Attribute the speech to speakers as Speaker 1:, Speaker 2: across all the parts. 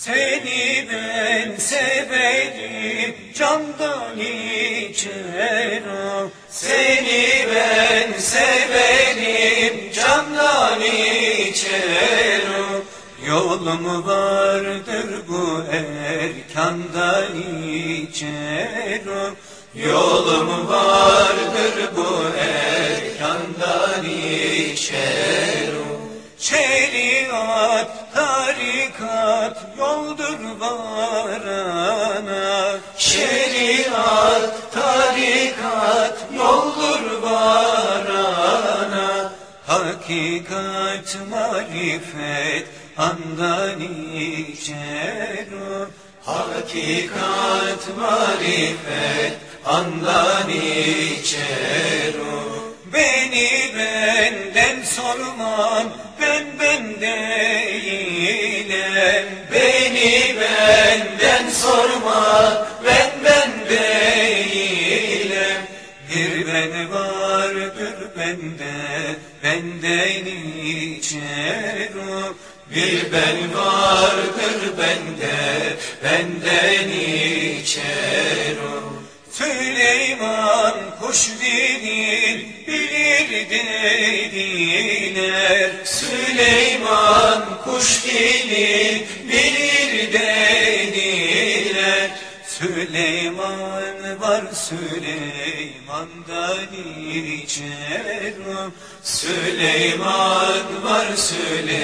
Speaker 1: Seni ben severim candan içerim. Seni ben severim candan içerim. Yolum vardır bu erkandan içerim. Yolum vardır yoldur varana. Şeriat, tarikat yoldur varana. Hakikat, marifet andan içerim Hakikat, marifet andan içerim Beni benden sorman ben ben Ben vardır bende benden içerim Bir ben vardır bende benden içerim Süleyman kuş dilin bilir dediler. Süleyman kuş dilin Süleyman var Süleyman'dan içerim Süleyman var Süleyman'dan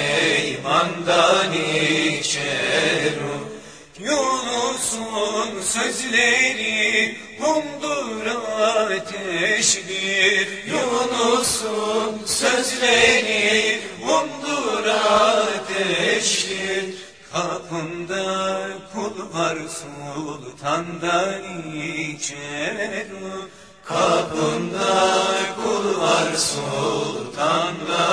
Speaker 1: içerim Yunus'un sözleri humdur ateştir. Yunus'un sözleri Kapında kul var sultanda içer Kapında kul var sultanda